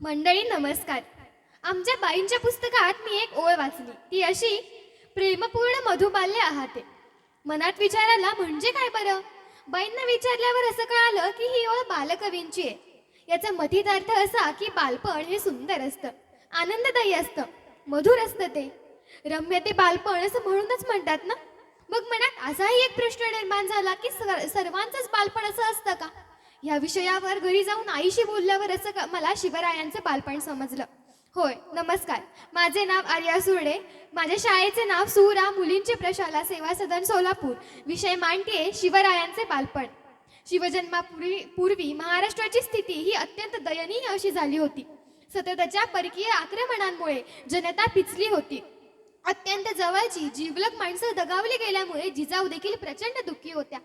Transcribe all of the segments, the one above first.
मंडळी नमस्कार. आमच्या बाईंच्या पुस्तकात मी एक ओळ वाचली. ती अशी प्रेमपूर्ण मधुबाल्य आहाते. मनात विचाराला म्हणजे काय बरं? बाईंना विचारल्यावर असं कळालं की ही ओळ बालकवींची आहे. याचा मथित अर्थ असा की बालपण हे सुंदर असतं आनंददायी असतं मधुर असतं ते. रम्य ते बालपण असं म्हणूनच म्हणतात ना? मग मनात असाही एक प्रश्न निर्माण झाला की सर्वांचंच बालपण असं असतं का? या विषयावर घरी जाऊन आईशी बोलल्यावर असं मला शिवरायांचं बालपण समजलं. होय नमस्कार. माझे नाव आर्या सुर्डे. माझ्या शाळेचे नाव सुरा मुलींची प्रशाला सेवा सदन सोलापूर. विषय मांडते शिवरायांचे बालपण. शिवजन्मापूर्वी पूर्वी महाराष्ट्राची स्थिती ही अत्यंत दयनीय अशी झाली होती. सततच्या परकीय आक्रमणांमुळे जनता पिचली होती. अत्यंत जवळची जिवलक माणसं दगावली गेल्यामुळे जिजाऊ देखील प्रचंड दुःखी होत्या.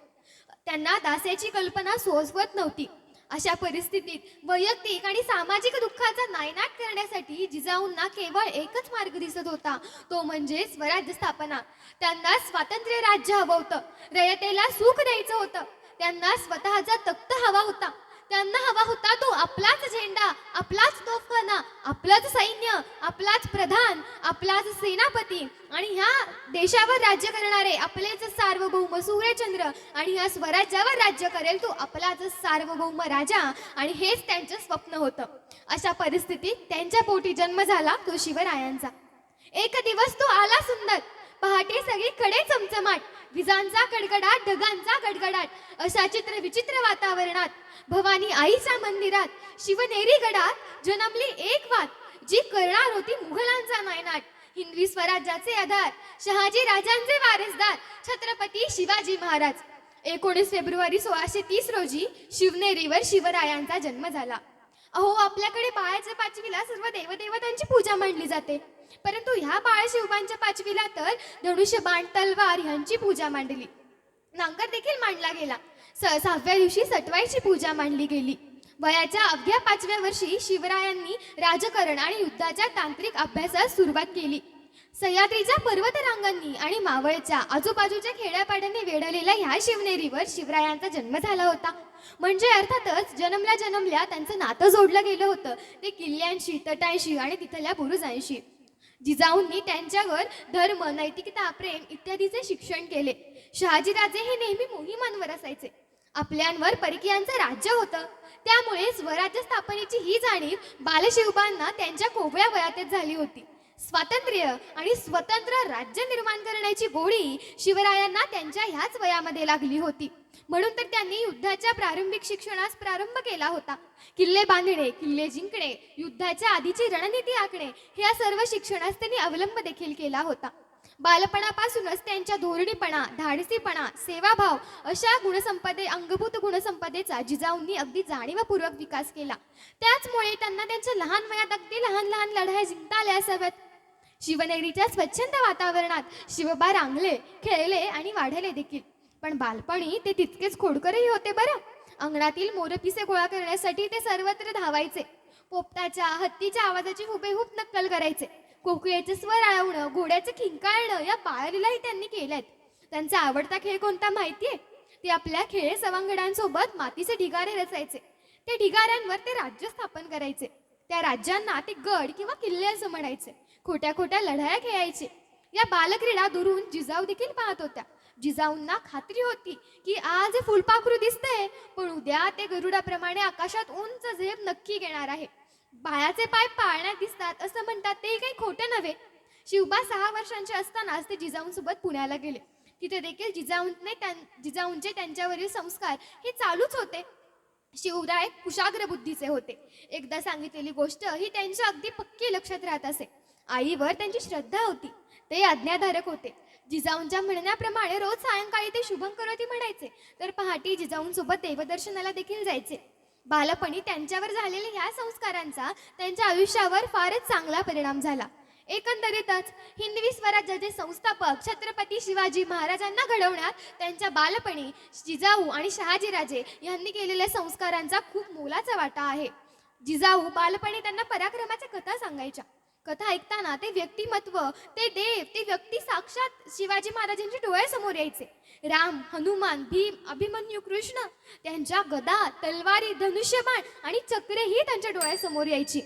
त्यांना दास्याची कल्पना सोसवत नव्हती. अशा परिस्थितीत वैयक्तिक आणि सामाजिक दुःखाचा नायनाट करण्यासाठी जिजाऊंना केवळ एकच मार्ग दिसत होता. तो म्हणजे स्वराज्य स्थापना. त्यांना स्वातंत्र्य राज्य हवं होतं. रयतेला सुख द्यायचं होतं. त्यांना स्वतःचा तख्त हवा होता. त्यांना हवा होता तो आपलाच झेंडा आपलाच तोफखाना आपलाच सैन्य आपलाच प्रधान आपलाच सेनापती आणि ह्या देशावर राज्य करणारे आपलेच सार्वभौम सूर्यचंद्र आणि ह्या स्वराज्यावर राज्य करेल तो आपलाच सार्वभौम राजा आणि हेच त्यांचं स्वप्न होतं. अशा परिस्थितीत त्यांच्या पोटी जन्म झाला तो शिवरायांचा एक दिवस तो आला सुंदर. पहाटे सगळीकडे चमचमाट. विजांचा कडकडाट ढगांचा गडगडाट अशा चित्र विचित्र वातावरणात भवानी आईच्या मंदिरात शिवनेरी गडात जन्मली एक वात जी करणार होती मुघलांचा नायनाट. हिंदवी स्वराज्याचे आधार शहाजी राजांचे वारसदार छत्रपती शिवाजी महाराज. एकोणीस फेब्रुवारी सोळाशे तीस रोजी शिवनेरीवर शिवरायांचा जन्म झाला. अहो आपल्याकडे बाळाच्या पाचवीला सर्व देवदेवतांची पूजा मांडली जाते. परंतु ह्या बाळ शिवबांच्या पाचवीला तर धनुष्य बाण तलवार ह्यांची पूजा मांडली. नांगर देखील मांडला गेला. स सहाव्या दिवशी सटवाईची पूजा मांडली गेली. वयाच्या अवघ्या पाचव्या वर्षी शिवरायांनी राजकारण आणि युद्धाच्या तांत्रिक अभ्यासास सुरुवात केली. सह्याद्रीच्या पर्वतरांगांनी आणि मावळच्या आजूबाजूच्या खेड्यापाड्यांनी वेढलेल्या ह्या शिवनेरीवर शिवरायांचा जन्म झाला होता. म्हणजे अर्थातच जन्मल्या जन्मल्या त्यांचं नातं जोडलं गेलं होतं. ते किल्ल्यांशी तटांशी आणि तिथल्या बुरुजांशी जिजाऊंनी त्यांच्यावर धर्म नैतिकता प्रेम इत्यादीचे शिक्षण केले. शहाजीराजे हे नेहमी मोहिमांवर असायचे. आपल्यांवर परकीयांचं राज्य होतं. त्यामुळे स्वराज्य स्थापनेची ही जाणीव बालशिवबांना त्यांच्या कोवळ्या वयातच झाली होती. स्वातंत्र्य आणि स्वतंत्र राज्य निर्माण करण्याची गोडी शिवरायांना त्यांच्या ह्याच वयामध्ये लागली होती. म्हणून तर त्यांनी युद्धाच्या प्रारंभिक शिक्षणास प्रारंभ केला होता. किल्ले बांधणे किल्ले जिंकणे युद्धाच्या आधीची रणनीती आखणे ह्या सर्व शिक्षणास त्यांनी अवलंब देखील केला होता. बालपणापासूनच त्यांच्या धोरणीपणा धाडसीपणा सेवाभाव अशा गुणसंपदे अंगभूत गुणसंपदेचा जिजाऊंनी अगदी जाणीवपूर्वक विकास केला. त्याचमुळे त्यांना त्यांच्या लहान वयात अगदी लहान लहान लढाया जिंकता आल्या असाव्यात. शिवनेरीच्या स्वच्छंद वातावरणात शिवबा रांगले खेळले आणि वाढले देखील. पण बालपणी ते तितकेच खोडकरही होते बरं. अंगणातील मोरपिसे गोळा करण्यासाठी ते सर्वत्र धावायचे. पोपटाच्या हत्तीच्या आवाजाची हुबेहूब नक्कल करायचे. कोकिळेचे स्वर आळवणं घोड्याचं खिंकाळणं या बाळलीलाही त्यांनी केल्यात. त्यांचा आवडता खेळ कोणता माहितीये ते आपल्या खेळ सवंगडांसोबत मातीचे ढिगारे रचायचे. त्या ढिगाऱ्यांवर ते राज्य स्थापन करायचे. त्या राज्यांना ते गड किंवा किल्ले असं म्हणायचे. खोट्या खोट्या लढाया खेळायचे. या बालक्रीडा दुरून जिजाऊ देखील पाहत होत्या. जिजाऊंना खात्री होती की आज फुलपाखरू दिसतंय पण उद्या ते गरुडाप्रमाणे आकाशात उंच झेप नक्की घेणार आहे. बाळाचे पाय पाळण्यात दिसतात असं म्हणतात ते काही खोटं नव्हे. शिवबा सहा वर्षांचे असतानाच ते जिजाऊंसोबत पुण्याला गेले. तिथे देखील जिजाऊंने त्यां जिजाऊंचे त्यांच्यावरील संस्कार हे चालूच होते. शिवराय कुशाग्र बुद्धीचे होते. एकदा सांगितलेली गोष्ट ही त्यांच्या अगदी पक्की लक्षात राहत असे. आईवर त्यांची श्रद्धा होती. ते आज्ञाधारक होते. जिजाऊंच्या म्हणण्याप्रमाणे रोज सायंकाळी ते शुभंकरोती म्हणायचे. तर पहाटे जिजाऊंसोबत देवदर्शनाला देखील जायचे. बालपणी त्यांच्यावर झालेल्या ह्या संस्कारांचा त्यांच्या आयुष्यावर फारच चांगला परिणाम झाला. एकंदरीतच हिंदवी स्वराज्याचे संस्थापक छत्रपती शिवाजी महाराजांना घडवण्यात त्यांच्या बालपणी जिजाऊ आणि शहाजीराजे यांनी केलेल्या संस्कारांचा खूप मोलाचा वाटा आहे. जिजाऊ बालपणी त्यांना पराक्रमाच्या कथा सांगायच्या. कथा ऐकताना ते व्यक्तिमत्व ते देव ते व्यक्ती साक्षात शिवाजी महाराजांच्या डोळ्यासमोर यायचे. राम हनुमान भीम अभिमन्यू कृष्ण त्यांच्या गदा तलवारी धनुष्यबाण आणि चक्रे ही त्यांच्या डोळ्यासमोर यायची.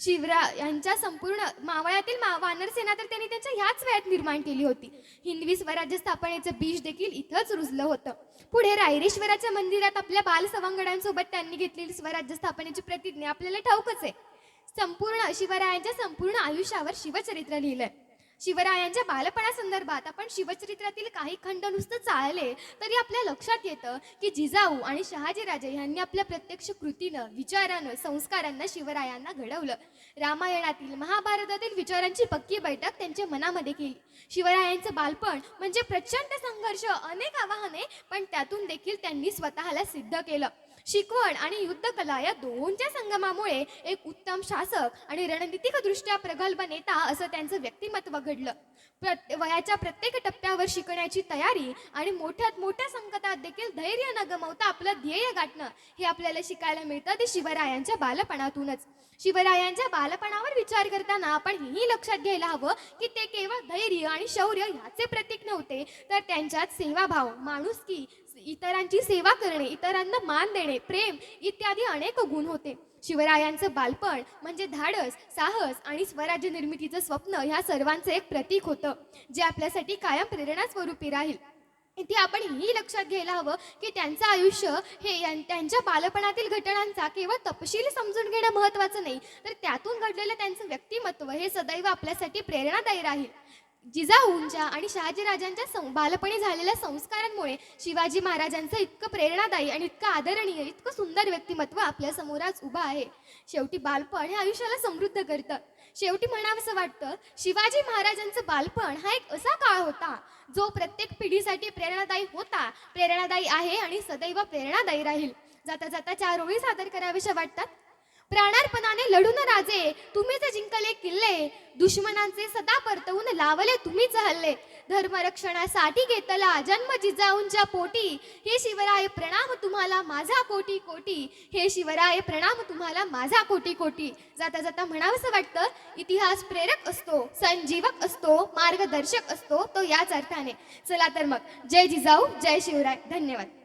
शिवरा यांच्या संपूर्ण मावळ्यातील मा वानरसेना तर त्यांनी त्यांच्या ह्याच वेळात निर्माण केली होती. हिंदवी स्वराज्य स्थापनेचं बीज देखील इथंच रुजलं होतं. पुढे रायरेश्वराच्या मंदिरात आपल्या बाल सवंगडांसोबत त्यांनी घेतलेली स्वराज्य स्थापनेची प्रतिज्ञा आपल्याला ठाऊकच आहे. संपूर्ण शिवरायांच्या संपूर्ण आयुष्यावर शिवचरित्र लिहिलंय. शिवरायांच्या बालपणासंदर्भात आपण शिवचरित्रातील काही खंड नुसतं चाळले तरी आपल्या लक्षात येतं की जिजाऊ आणि शहाजीराजे यांनी आपल्या प्रत्यक्ष कृतीनं विचारानं संस्कारांना शिवरायांना घडवलं. रामायणातील महाभारतातील विचारांची पक्की बैठक त्यांच्या मनामध्ये केली. शिवरायांचं बालपण म्हणजे प्रचंड संघर्ष अनेक आव्हाने पण त्यातून देखील त्यांनी स्वतःला सिद्ध केलं. शिकवण आणि युद्धकला या दोनच्या संगमामुळे एक उत्तम शासक आणि रणनीतिक दृष्ट्या प्रगल्भ नेता असं त्यांचं व्यक्तिमत्व घडलं. प्रत वयाच्या प्रत्येक टप्प्यावर शिकण्याची तयारी आणि मोठ्यात मोठ्या संकटात देखील धैर्य न गमवता आपलं ध्येय गाठणं हे आपल्याला शिकायला मिळतं ते शिवरायांच्या बालपणातूनच. शिवरायांच्या बालपणावर विचार करताना आपण हेही लक्षात घ्यायला हवं की ते केवळ धैर्य आणि शौर्य ह्याचे प्रतीक नव्हते तर त्यांच्यात सेवाभाव माणुसकी इतरांची सेवा करणे इतरांना मान देणे प्रेम इत्यादी अनेक गुण होते. शिवरायांचं बालपण म्हणजे धाडस साहस आणि स्वराज्य निर्मितीचं स्वप्न ह्या सर्वांचं एक प्रतीक होतं जे आपल्यासाठी कायम प्रेरणास्वरूपी राहील. इथे आपण ही लक्षात घ्यायला हवं की त्यांचं आयुष्य हे त्यांच्या बालपणातील घटनांचा केवळ तपशील समजून घेणं महत्त्वाचं नाही तर त्यातून घडलेलं त्यांचं व्यक्तिमत्व हे सदैव आपल्यासाठी प्रेरणादायी राहील. जिजाऊंच्या आणि शहाजीराजांच्या सं बालपणी झालेल्या संस्कारांमुळे शिवाजी महाराजांचं इतकं प्रेरणादायी आणि इतकं आदरणीय इतकं सुंदर व्यक्तिमत्व आपल्यासमोर आज उभं आहे. शेवटी बालपण हे आयुष्याला समृद्ध करतं. शेवटी म्हणावंसं वाटतं शिवाजी महाराजांचं बालपण हा एक असा काळ होता जो प्रत्येक पिढीसाठी प्रेरणादायी होता प्रेरणादायी आहे आणि सदैव प्रेरणादायी राहील. जाता जाता चार ओळी सादर कराव्याशा वाटतात. प्राणार्पणाने लढून राजे. तुम्हीच जिंकले किल्ले. दुश्मनांचे सदा परतवून लावले तुम्हीच हल्ले. धर्मरक्षणासाठी घेतला जन्म जिजाऊंच्या पोटी. हे शिवराय प्रणाम तुम्हाला माझा कोटी कोटी. हे शिवराय प्रणाम तुम्हाला माझा कोटी कोटी. जाता जाता म्हणावंसं वाटतं इतिहास प्रेरक असतो संजीवक असतो मार्गदर्शक असतो तो याच अर्थाने. चला तर मग. जय जिजाऊ जय शिवराय. धन्यवाद.